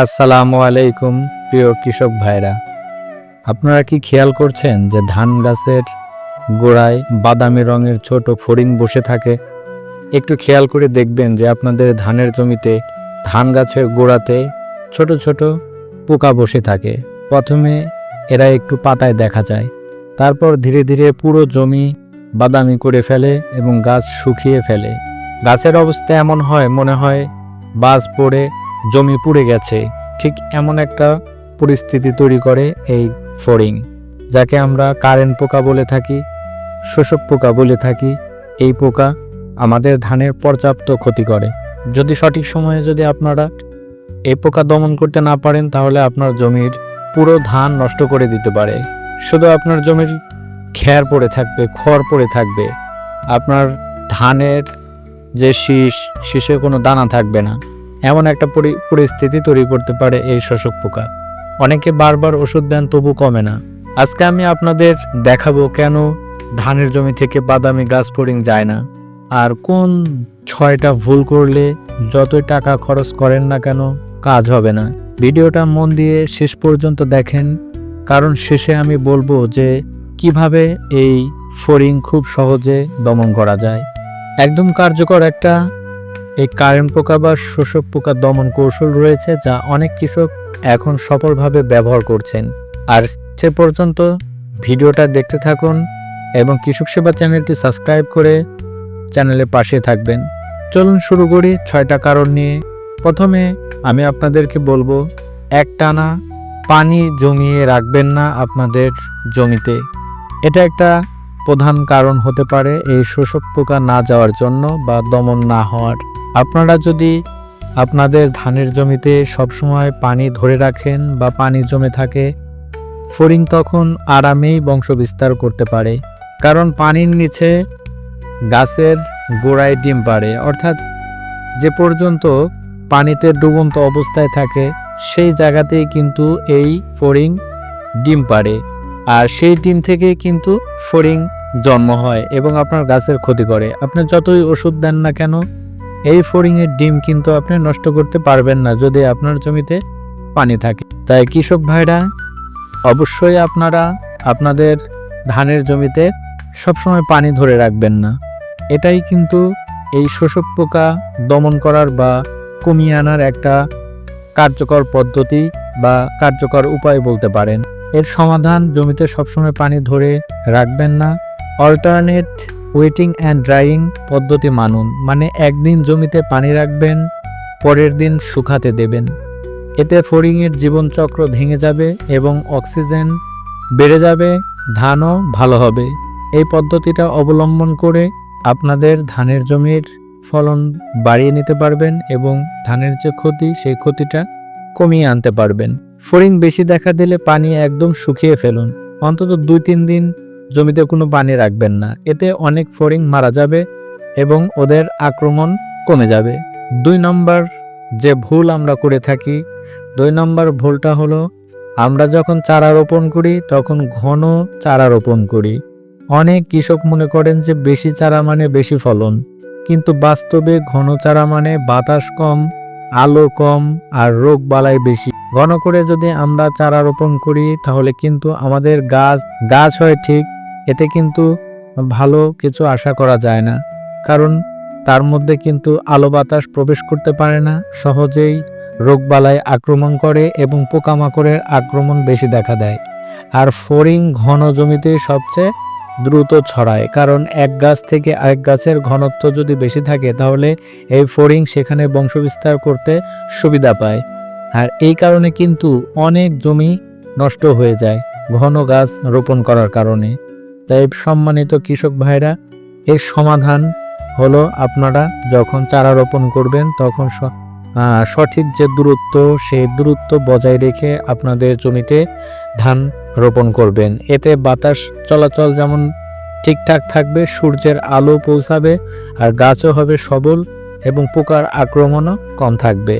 আসসালামু আলাইকুম, প্রিয় কৃষক ভাইরা। আপনারা কি খেয়াল করছেন যে ধান গাছের গোড়ায় বাদামি রঙের ছোট ফড়িং বসে থাকে? একটু খেয়াল করে দেখবেন যে আপনাদের ধানের জমিতে ধান গাছের গোড়াতে ছোট ছোট পোকা বসে থাকে। প্রথমে এরা একটু পাতায় দেখা যায়। তারপর ধীরে ধীরে পুরো জমি বাদামি করে ফেলে এবং গাছ শুকিয়ে ফেলে। গাছের অবস্থা এমন হয়, মনে হয় বাজ পড়ে জমি পুড়ে গেছে। ঠিক এমন একটা পরিস্থিতি তৈরি করে এই ফড়িং, যাকে আমরা কারেন্ট পোকা বলে থাকি, শোষক পোকা বলে থাকি। এই পোকা আমাদের ধানের পর্যাপ্ত ক্ষতি করে। যদি সঠিক সময়ে যদি আপনারা এই পোকা দমন করতে না পারেন, তাহলে আপনার জমির পুরো ধান নষ্ট করে দিতে পারে। শুধু আপনার জমির খ্যার পড়ে থাকবে, খড় পড়ে থাকবে। আপনার ধানের যে শীষ, শীষে কোনো দানা থাকবে না। এমন একটা পরি- পরিস্থিতি তৈরি করতে পারে এই শোষক পোকা। অনেকে বারবার ওষুধ দেন, তবু কমে না। আজকে আমি আপনাদের দেখাবো কেন ধানের জমি থেকে বাদামি গাছ ফড়িং যায় না। আর কোন ছয়টা ভুল করলে যতই টাকা খরচ করেন না কেন কাজ হবে না। ভিডিওটা মন দিয়ে শেষ পর্যন্ত দেখেন, কারণ শেষে আমি বলব যে কীভাবে এই ফড়িং খুব সহজে দমন করা যায়। একদম কার্যকর একটা এই কারেন্ট পোকা বা শোষক পোকা দমন কৌশল রয়েছে যা অনেক কৃষক এখন সফলভাবে ব্যবহার করছেন। আর সে পর্যন্ত ভিডিওটা দেখতে থাকুন এবং কৃষক সেবা চ্যানেলটি সাবস্ক্রাইব করে চ্যানেলের পাশে থাকবেন। চলুন শুরু করি ছয়টা কারণ নিয়ে। প্রথমে আমি আপনাদেরকে বলব, একটানা পানি জমিয়ে রাখবেন না আপনাদের জমিতে। এটা একটা প্রধান কারণ হতে পারে এই শোষক পোকা না যাওয়ার জন্য বা দমন না হওয়ার। আপনারা যদি আপনাদের ধানের জমিতে সবসময় পানি ধরে রাখেন বা পানি জমে থাকে, ফড়িং তখন আরামেই বংশ বিস্তার করতে পারে। কারণ পানির নিচে গাছের গোড়ায় ডিম পাড়ে, অর্থাৎ যে পর্যন্ত পানিতে ডুবন্ত অবস্থায় থাকে, সেই জায়গাতেই কিন্তু এই ফড়িং ডিম পাড়ে। আর সেই ডিম থেকে কিন্তু ফড়িং জন্ম হয় এবং আপনার গাছের ক্ষতি করে। আপনি যতই ওষুধ দেন না কেন এই ফড়িংয়ের ডিম কিন্তু আপনি নষ্ট করতে পারবেন না যদি আপনার জমিতে পানি থাকে। তাই কৃষক ভাইরা, অবশ্যই আপনারা আপনাদের ধানের জমিতে সবসময় পানি ধরে রাখবেন না। এটাই কিন্তু এই শোষক পোকা দমন করার বা কমিয়ে আনার একটা কার্যকর পদ্ধতি বা কার্যকর উপায় বলতে পারেন। এর সমাধান জমিতে সবসময় পানি ধরে রাখবেন না। অল্টারনেট ওয়েটিং অ্যান্ড ড্রাইং পদ্ধতি মানুন মানে একদিন জমিতে পানি রাখবেন, পরের দিন শুকাতে দেবেন। এতে ফড়িংয়ের জীবনচক্র ভেঙে যাবে এবং অক্সিজেন বেড়ে যাবে, ধানও ভালো হবে। এই পদ্ধতিটা অবলম্বন করে আপনাদের ধানের জমির ফলন বাড়িয়ে নিতে পারবেন এবং ধানের যে ক্ষতি, সেই ক্ষতিটা কমিয়ে আনতে পারবেন। ফড়িং বেশি দেখা দিলে পানি একদম শুকিয়ে ফেলুন। অন্তত দুই তিন দিন জমিতে কোনো পানি রাখবেন না। এতে অনেক ফড়িং মারা যাবে এবং ওদের আক্রমণ কমে যাবে। দুই নম্বর যে ভুল আমরা করে থাকি, দুই নম্বর ভুলটা হলো আমরা যখন চারা রোপণ করি, তখন ঘন চারা রোপণ করি। অনেক কৃষক মনে করেন যে বেশি চারা মানে বেশি ফলন, কিন্তু বাস্তবে ঘন চারা মানে বাতাস কম, আলো কম আর রোগ বালাই বেশি। ঘন করে যদি আমরা চারা রোপণ করি, তাহলে কিন্তু আমাদের গাছ গাছ হয় ঠিক এতে কিন্তু ভালো কিছু আশা করা যায় না। কারণ তার মধ্যে কিন্তু আলো বাতাস প্রবেশ করতে পারে না, সহজেই রোগবালাই আক্রমণ করে এবং পোকামাকড়ের আক্রমণ বেশি দেখা দেয়। আর ফড়িং ঘন জমিতে সবচেয়ে দ্রুত ছড়ায়, কারণ এক গাছ থেকে আরেক গাছের ঘনত্ব যদি বেশি থাকে, তাহলে এই ফড়িং সেখানে বংশবিস্তার করতে সুবিধা পায়। আর এই কারণে কিন্তু অনেক জমি নষ্ট হয়ে যায় ঘন গাছ রোপণ করার কারণে। তাই সম্মানিত কৃষক ভাইরা, এর সমাধান হলো আপনারা যখন চারা রোপণ করবেন, তখন সঠিক যে দূরত্ব, সেই দূরত্ব বজায় রেখে আপনাদের জমিতে ধান রোপণ করবেন। এতে বাতাস চলাচল যেমন ঠিকঠাক থাকবে, সূর্যের আলো পৌঁছাবে আর গাছও হবে সবল এবং পোকার আক্রমণও কম থাকবে।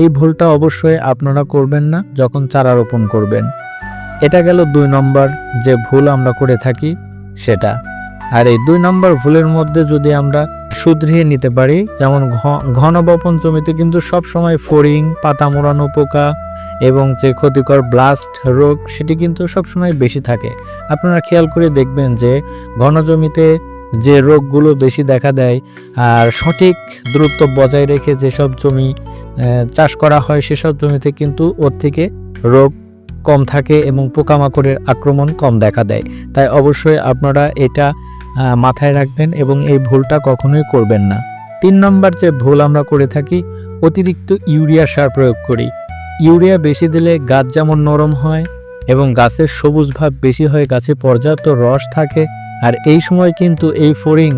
এই ভুলটা অবশ্যই আপনারা করবেন না যখন চারা রোপণ করবেন। এটা গেল দুই নম্বর যে ভুল আমরা করে থাকি। সেটা। আর এই দুই নম্বর ভুলের মধ্যে যদি আমরা শুধরিয়ে নিতে পারি, যেমন ঘন বপন জমিতে কিন্তু সব সময় ফড়িং পাতা মোড়ানো পোকা এবং যে ক্ষতিকর ব্লাস্ট রোগ, সেটি কিন্তু সবসময় বেশি থাকে। আপনারা খেয়াল করে দেখবেন যে ঘন জমিতে যে রোগগুলো বেশি দেখা দেয়, আর সঠিক দূরত্ব বজায় রেখে যেসব জমি চাষ করা হয়, সেসব জমিতে কিন্তু ওর থেকে রোগ কম থাকে এবং পোকামাকড়ের আক্রমণ কম দেখা দেয়। তাই অবশ্যই আপনারা এটা মাথায় রাখবেন এবং এই ভুলটা কখনোই করবেন না। তিন নম্বর যে ভুল আমরা করে থাকি, অতিরিক্ত ইউরিয়া সার প্রয়োগ করি। ইউরিয়া বেশি দিলে গাছ যেমন নরম হয় এবং গাছের সবুজ ভাব বেশি হয়, গাছে পর্যাপ্ত রস থাকে। আর এই সময় কিন্তু এই ফড়িং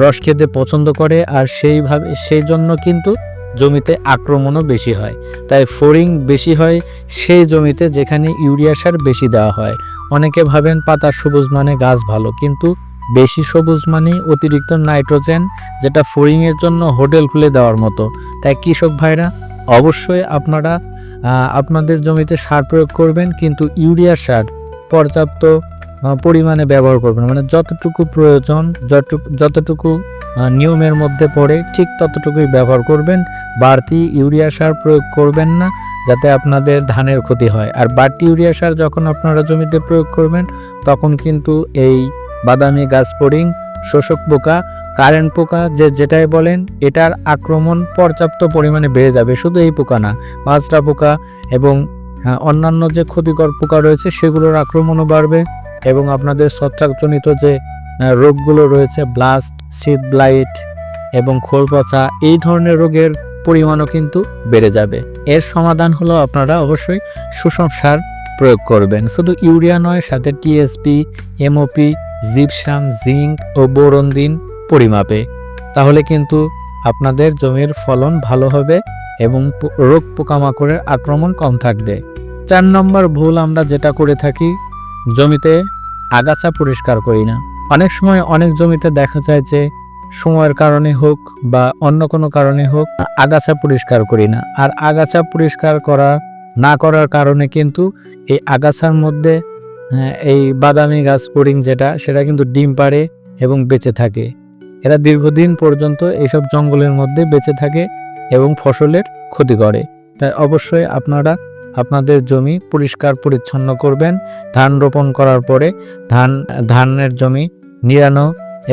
রস খেতে পছন্দ করে, আর সেইভাবে সেই জন্য কিন্তু জমিতে আক্রমণও বেশি হয়। তাই ফোরিং বেশি হয় সেই জমিতে যেখানে ইউরিয়া সার বেশি দেওয়া হয়। অনেকে ভাবেন পাতা সবুজ মানে গাছ ভালো, কিন্তু বেশি সবুজ মানে অতিরিক্ত নাইট্রোজেন, যেটা ফড়িংয়ের জন্য হোটেল খুলে দেওয়ার মতো। তাই কৃষক ভাইরা, অবশ্যই আপনারা আপনাদের জমিতে সার প্রয়োগ করবেন, কিন্তু ইউরিয়া সার পর্যাপ্ত পরিমাণে ব্যবহার করবেন। মানে যতটুকু প্রয়োজন যতটুকু নিয়মের মধ্যে পড়ে ঠিক ততটুকুই ব্যবহার করবেন। বাড়তি ইউরিয়া সার প্রয়োগ করবেন না, যাতে আপনাদের ধানের ক্ষতি হয়। আর বাড়তি ইউরিয়া সার যখন আপনারা জমিতে প্রয়োগ করবেন, তখন কিন্তু এই বাদামি গাছ পরিং শোষক পোকা, কারেন্ট পোকা, যে যেটাই বলেন, এটার আক্রমণ পর্যাপ্ত পরিমাণে বেড়ে যাবে। শুধু এই পোকা না, মাজরা পোকা এবং অন্যান্য যে ক্ষতিকর পোকা রয়েছে, সেগুলোর আক্রমণও বাড়বে এবং আপনাদের ছত্রাকজনিত যে রোগগুলো রয়েছে ব্লাস্ট সিড ব্লাইট এবং খোল পচা, এই ধরনের রোগের পরিমাণও কিন্তু বেড়ে যাবে। এর সমাধান হলো আপনারা অবশ্যই সুষম সার প্রয়োগ করবেন। শুধু ইউরিয়া নয়, সাথে টিএসপি এমওপি জিপসাম জিঙ্ক ও বোরন দিন পরিমাপে। তাহলে কিন্তু আপনাদের জমির ফলন ভালো হবে এবং রোগ পোকামাকড়ের আক্রমণ কম থাকবে। চার নম্বর ভুল আমরা যেটা করে থাকি, জমিতে আগাছা পরিষ্কার করি না। অনেক সময় অনেক জমিতে দেখা যায় যে সময়ের কারণে হোক বা অন্য কোনো কারণে হোক আগাছা পরিষ্কার করি না। আর আগাছা পরিষ্কার করা, না করার কারণে কিন্তু এই আগাছার মধ্যে এই বাদামি গাছ স্পোরিং যেটা, সেটা কিন্তু ডিম পাড়ে এবং বেঁচে থাকে। এরা দীর্ঘদিন পর্যন্ত এইসব জঙ্গলের মধ্যে বেঁচে থাকে এবং ফসলের ক্ষতি করে। তাই অবশ্যই আপনারা আপনাদের জমি পরিষ্কার পরিচ্ছন্ন করবেন। ধান রোপণ করার পরে ধান, ধানের জমি নিরানো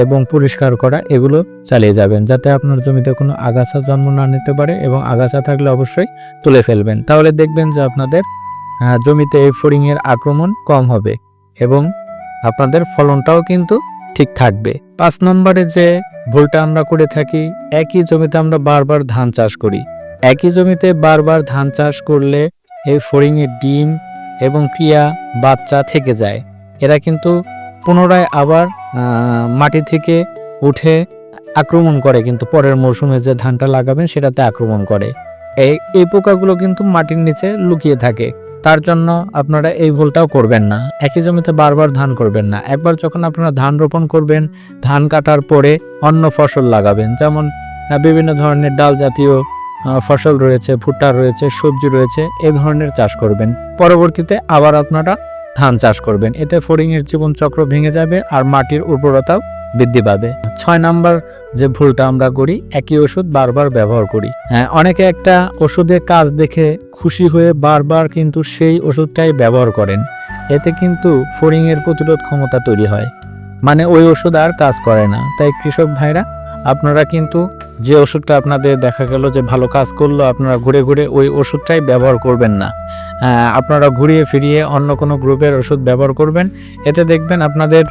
এবং পরিষ্কার করা, এগুলো চালিয়ে যাবেন যাতে আপনার জমিতে কোনো আগাছা জন্ম না নিতে পারে এবং আগাছা থাকলে অবশ্যই তুলে ফেলবেন। তাহলে দেখবেন যে আপনাদের জমিতে এই ফড়িংয়ের আক্রমণ কম হবে এবং আপনাদের ফলনটাও কিন্তু ঠিক থাকবে। পাঁচ নম্বরে যে ভুলটা আমরা করে থাকি, একই জমিতে আমরা বারবার ধান চাষ করি। একই জমিতে বারবার ধান চাষ করলে এই ফড়িংয়ের ডিম এবং ক্রিয়া বাচ্চা থেকে যায়। এরা কিন্তু পুনরায় আবার মাটি থেকে উঠে আক্রমণ করে, কিন্তু পরের মৌসুমে যে ধানটা লাগাবেন সেটাতে আক্রমণ করে। এই এই পোকাগুলো কিন্তু মাটির নিচে লুকিয়ে থাকে। তার জন্য আপনারা এই ভুলটাও করবেন না। একই জমিতে বারবার ধান করবেন না। একবার যখন আপনারা ধান রোপণ করবেন, ধান কাটার পরে অন্য ফসল লাগাবেন। যেমন বিভিন্ন ধরনের ডাল জাতীয় ফসল রয়েছে, ভুট্টা রয়েছে, সবজি রয়েছে, এ ধরনের চাষ করবেন। পরবর্তীতে আবার আপনারা ধান চাষ করবেন। এতে ফড়িংয়ের জীবন চক্র ভেঙে যাবে আর মাটির উর্বরতাও বৃদ্ধি পাবে। ছয় নাম্বার যে ভুলটা আমরা করি, একই ওষুধ বারবার ব্যবহার করি। হ্যাঁ অনেকে একটা ওষুধের কাজ দেখে খুশি হয়ে বারবার কিন্তু সেই ওষুধটাই ব্যবহার করেন। এতে কিন্তু ফড়িংয়ের প্রতিরোধ ক্ষমতা তৈরি হয়। মানে ওই ওষুধ আর কাজ করে না। তাই কৃষক ভাইরা আপনারা কিন্তু যে ওষুধটা আপনাদের দেখা গেল যে ভালো কাজ করল, আপনারা ঘুরে ঘুরে ওই ওষুধটাই ব্যবহার করবেন না। আপনারা ঘুরিয়ে ফিরিয়ে অন্য কোনো গ্রুপের ওষুধ ব্যবহার করবেন। এতে দেখবেন আপনাদের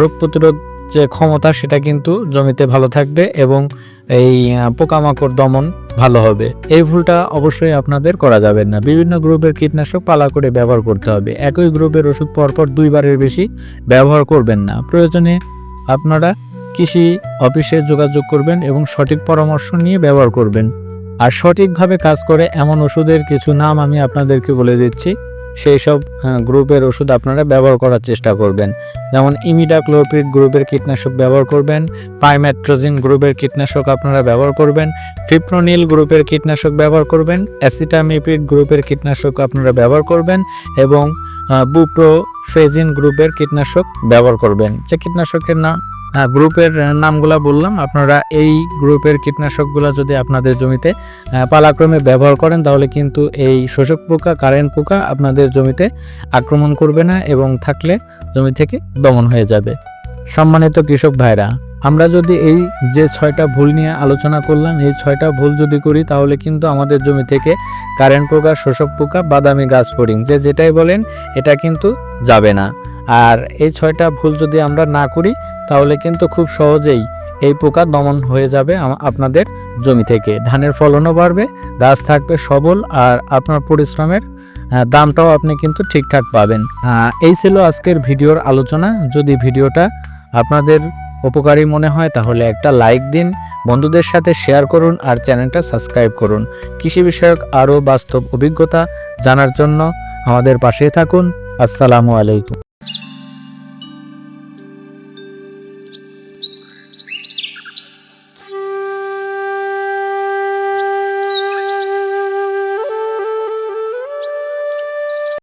রোগ প্রতিরোধ যে ক্ষমতা সেটা কিন্তু জমিতে ভালো থাকবে এবং এই পোকামাকড় দমন ভালো হবে। এই ভুলটা অবশ্যই আপনাদের করা যাবে না। বিভিন্ন গ্রুপের কীটনাশক পালা করে ব্যবহার করতে হবে। একই গ্রুপের ওষুধ পরপর দুইবারের বেশি ব্যবহার করবেন না। প্রয়োজনে আপনারা কৃষি অফিসে যোগাযোগ করবেন এবং সঠিক পরামর্শ নিয়ে ব্যবহার করবেন। আর সঠিকভাবে কাজ করে এমন ওষুধের কিছু নাম আমি আপনাদেরকে বলে দিচ্ছি। সেই সব গ্রুপের ওষুধ আপনারা ব্যবহার করার চেষ্টা করবেন। যেমন ইমিডাক্লোপিড গ্রুপের কীটনাশক ব্যবহার করবেন পাইমেট্রোজিন গ্রুপের কীটনাশক আপনারা ব্যবহার করবেন, ফিপ্রোনিল গ্রুপের কীটনাশক ব্যবহার করবেন, অ্যাসিটামিপিড গ্রুপের কীটনাশক আপনারা ব্যবহার করবেন এবং বুপ্রোফেজিন গ্রুপের কীটনাশক ব্যবহার করবেন। যে কীটনাশকের নাম গ্রুপের নামগুলো বললাম। আপনারা এই গ্রুপের কীটনাশকগুলো যদি আপনাদের জমিতে পালাক্রমে ব্যবহার করেন, তাহলে কিন্তু এই শোষক পোকা, কারেন্ট পোকা আপনাদের জমিতে আক্রমণ করবে না এবং থাকলে জমি থেকে দমন হয়ে যাবে। সম্মানিত কৃষক ভাইরা, আমরা যদি এই যে ছয়টা ভুল নিয়ে আলোচনা করলাম, এই ছয়টা ভুল যদি করি, তাহলে কিন্তু আমাদের জমি থেকে কারেন্ট পোকা, শোষক পোকা, বাদামি গাছ ফড়িং যে যেটাই বলেন, এটা কিন্তু যাবে না। আর এই ছয়টা ভুল যদি আমরা না করি, তাহলে কিন্তু খুব সহজেই এই পোকা দমন হয়ে যাবে আপনাদের জমি থেকে। ধানের ফলনও বাড়বে, গাছ থাকবে সবল আর আপনার পরিশ্রমের দামটাও আপনি কিন্তু ঠিকঠাক পাবেন। এই ছিল আজকের ভিডিওর আলোচনা। যদি ভিডিওটা আপনাদের উপকারী মনে হয়, তাহলে একটা লাইক দিন, বন্ধুদের সাথে শেয়ার করুন আর চ্যানেলটা সাবস্ক্রাইব করুন। কৃষি বিষয়ক আরও বাস্তব অভিজ্ঞতা জানার জন্য আমাদের পাশে থাকুন। আসসালামু আলাইকুম।